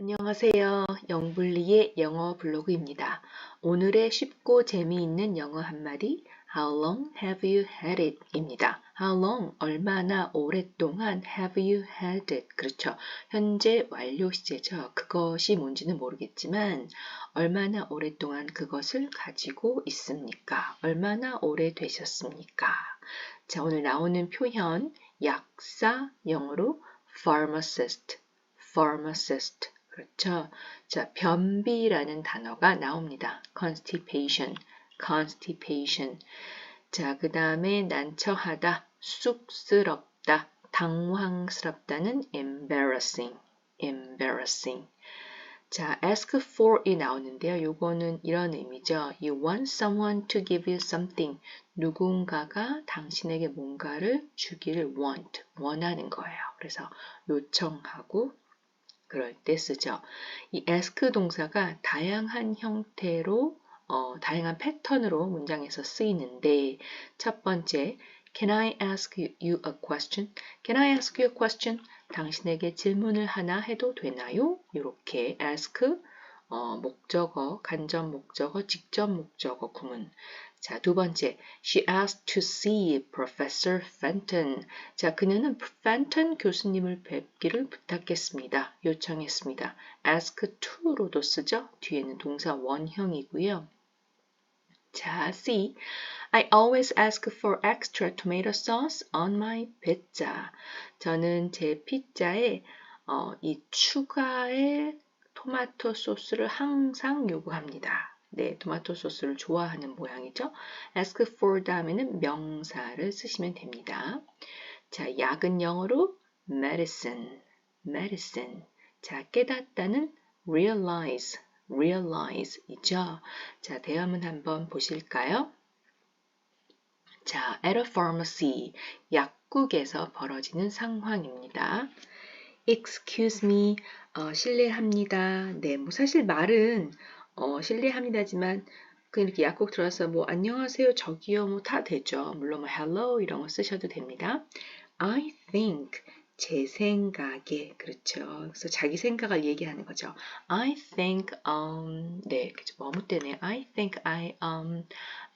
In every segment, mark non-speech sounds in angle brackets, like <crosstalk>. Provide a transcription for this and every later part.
안녕하세요. 영블리의 영어 블로그입니다. 오늘의 쉽고 재미있는 영어 한마디 How long have you had it? 입니다. How long? 얼마나 오랫동안 have you had it? 그렇죠. 현재 완료 시제죠. 그것이 뭔지는 모르겠지만 얼마나 오랫동안 그것을 가지고 있습니까? 얼마나 오래 되셨습니까? 자, 오늘 나오는 표현 약사 영어로 pharmacist, pharmacist 그렇죠? 자, 변비라는 단어가 나옵니다. constipation, constipation. 자, 그 다음에 난처하다, 쑥스럽다, 당황스럽다는 embarrassing, embarrassing. 자, ask for이 나오는데요. 요거는 이런 의미죠. You want someone to give you something. 누군가가 당신에게 뭔가를 주기를 want, 원하는 거예요. 그래서 요청하고 그럴 때 쓰죠. 이 ask 동사가 다양한 형태로 어, 다양한 패턴으로 문장에서 쓰이는데 첫 번째 Can I ask you a question? Can I ask you a question? 당신에게 질문을 하나 해도 되나요? 이렇게 ask 어, 목적어, 간접 목적어, 직접 목적어 구문. 자, 두 번째. She asked to see Professor Fenton. 자, 그녀는 Fenton 교수님을 뵙기를 부탁했습니다. 요청했습니다. ask to로도 쓰죠. 뒤에는 동사 원형이고요. 자, C. I always ask for extra tomato sauce on my pizza. 저는 제 피자에 어, 이 추가의 토마토 소스를 항상 요구합니다. 네, 토마토 소스를 좋아하는 모양이죠. ask for 다음에는 명사를 쓰시면 됩니다. 자, 약은 영어로 medicine, medicine. 자, 깨닫다는 realize, realize 이죠. 자, 대화문 한번 보실까요? 자, at a pharmacy, 약국에서 벌어지는 상황입니다. Excuse me, 어, 실례합니다. 네, 뭐 사실 말은 어, 실례합니다지만 그 이렇게 약국 들어서 뭐 안녕하세요, 저기요, 뭐 다 되죠. 물론 뭐 hello 이런 거 쓰셔도 됩니다. I think 제 생각에 그렇죠. 그래서 자기 생각을 얘기하는 거죠. I think um 네 그죠 뭐뭐 때문에 I think I um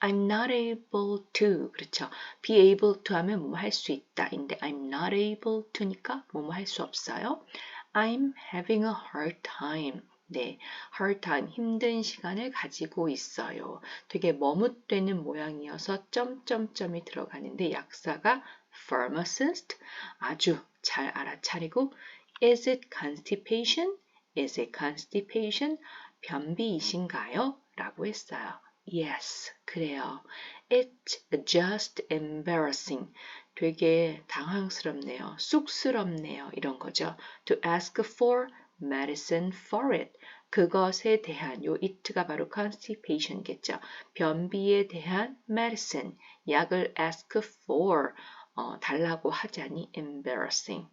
I'm not able to 그렇죠. be able to 하면 뭐뭐 할 수 있다인데 I'm not able to니까 뭐뭐 할 수 없어요. I'm having a hard time. 네, hard time, 힘든 시간을 가지고 있어요. 되게 머뭇되는 모양이어서 점점점이 들어가는데 약사가 pharmacist 아주 잘 알아차리고 Is it constipation? Is it constipation? 변비이신가요? 라고 했어요. Yes, 그래요. It's just embarrassing. 되게 당황스럽네요. 쑥스럽네요. 이런 거죠. To ask for medicine for it. 그것에 대한 요 it가 바로 constipation겠죠. 변비에 대한 medicine, 약을 ask for 어, 달라고 하자니 embarrassing.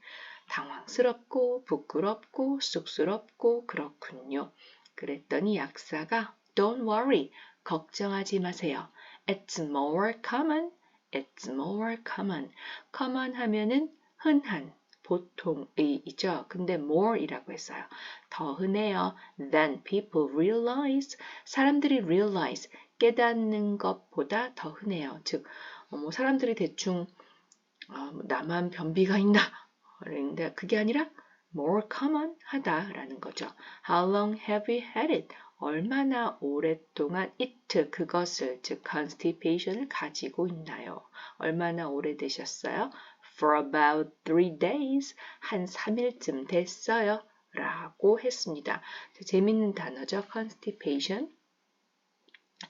당황스럽고 부끄럽고 쑥스럽고 그렇군요. 그랬더니 약사가 don't worry, 걱정하지 마세요. It's more common, it's more common. common 하면은 흔한, 보통의이죠. 근데 more이라고 했어요. 더 흔해요. than people realize. 사람들이 realize, 깨닫는 것보다 더 흔해요. 즉, 어, 뭐 사람들이 대충 어, 나만 변비가 있나? <laughs> 그런데 그게 아니라 more common 하다라는 거죠. How long have you had it? 얼마나 오랫동안 it 그것을 즉 constipation을 가지고 있나요? 얼마나 오래되셨어요? For about three days 한 3일쯤 됐어요. 라고 했습니다. 재밌는 단어죠. constipation.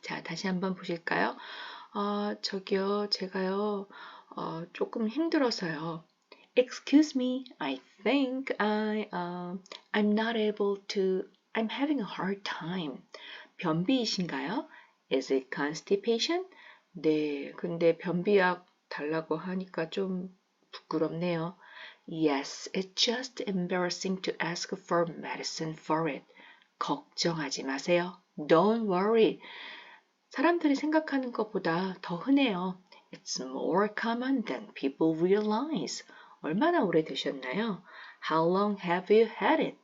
자, 다시 한번 보실까요? 어, 저기요, 제가요, 어, 조금 힘들어서요. Excuse me, I think I, uh, I'm not able to, I'm having a hard time. 변비이신가요? Is it constipation? 네, 근데 변비약 달라고 하니까 좀 부끄럽네요. Yes, it's just embarrassing to ask for medicine for it. 걱정하지 마세요. Don't worry. 사람들이 생각하는 것보다 더 흔해요. It's more common than people realize. 얼마나 오래 되셨나요? How long have you had it?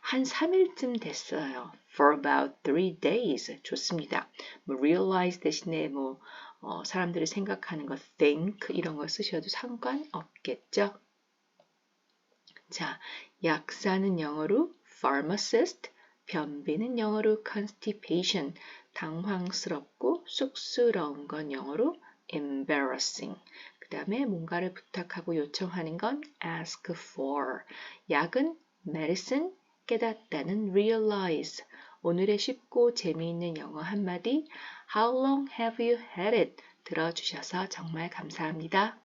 한 3일쯤 됐어요. For about three days. 좋습니다. 뭐 realize 대신에 뭐 어, 사람들이 생각하는 것 think 이런 거 쓰셔도 상관없겠죠. 자, 약사는 영어로 pharmacist, 변비는 영어로 constipation, 당황스럽고 쑥스러운 건 영어로 embarrassing. 그 다음에 뭔가를 부탁하고 요청하는 건 ask for. 약은 medicine, 깨닫다는 realize. 오늘의 쉽고 재미있는 영어 한마디 How long have you had it? 들어주셔서 정말 감사합니다.